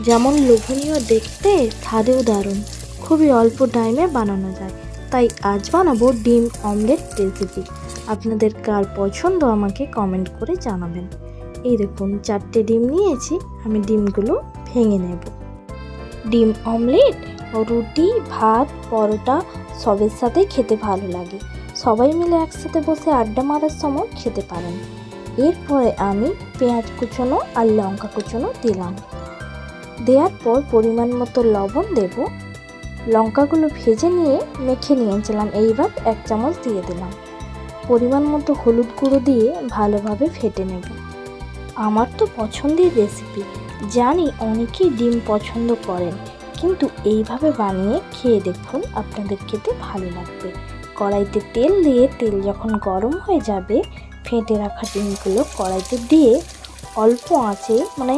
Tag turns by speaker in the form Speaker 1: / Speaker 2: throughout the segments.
Speaker 1: যেমন লোভনীয় দেখতে, স্বাদেও দারুণ। খুবই অল্প টাইমে বানানো যায়। তাই আজ বানাবো ডিম অমলেট রেসিপি আপনাদের কার পছন্দ আমাকে কমেন্ট করে জানাবেন। এই দেখুন, চারটে ডিম নিয়েছি, আমি ডিমগুলো ভেঙে নেব। ডিম অমলেট রুটি, ভাত, পরোটা সবের সাথে খেতে ভালো লাগে। সবাই মিলে একসাথে বসে আড্ডা মারার সময় খেতে পারেন। এরপরে আমি পেঁয়াজ কুচোনো আর লঙ্কা কুচোনো দিলাম। দেওয়ার পর পরিমাণ মতো লবণ দেব। লঙ্কাগুলো ভেজে নিয়ে মেখে নিয়েছিলাম। এইবার এক চামচ দিয়ে দিলাম। পরিমাণ মতো হলুদ গুঁড়ো দিয়ে ভালোভাবে ফেটে নেব। আমার তো পছন্দের রেসিপি। জানি অনেকেই ডিম পছন্দ করেন, কিন্তু এইভাবে বানিয়ে খেয়ে দেখুন, আপনাদের খেতে ভালো লাগবে। কড়াইতে তেল দিয়ে তেল যখন গরম হয়ে যাবে, ফেটে রাখা ডিমগুলো কড়াইতে দিয়ে অল্প আঁচে মানে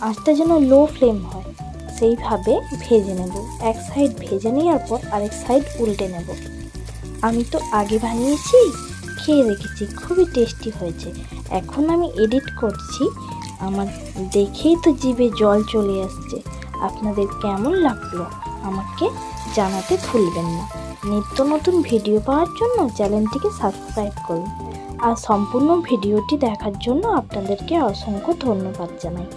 Speaker 1: আঁচটা যেন লো ফ্লেম হয়, সেইভাবে ভেজে নেব। এক সাইড ভেজে নেওয়ার পর আরেক সাইড উল্টে নেব। আমি তো আগে বানিয়েছি, খেয়ে রেখেছি খুবই টেস্টি হয়েছে। এখন আমি এডিট করছি, আমার দেখেই তো জিভে জল চলে আসছে। আপনাদের কেমন লাগল আমাকে জানাতে ভুলবেন না। নিত্য নতুন ভিডিও পাওয়ার জন্য চ্যানেলটিকে সাবস্ক্রাইব করুন। আর সম্পূর্ণ ভিডিওটি দেখার জন্য আপনাদেরকে অসংখ্য ধন্যবাদ জানাই।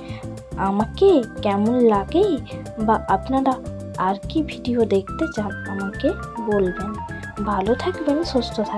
Speaker 1: আমাকে কেমন লাগে বা আপনারা আর কি ভিডিও দেখতে চান আমাকে বলবেন। ভালো থাকবেন, সুস্থ থাকবেন।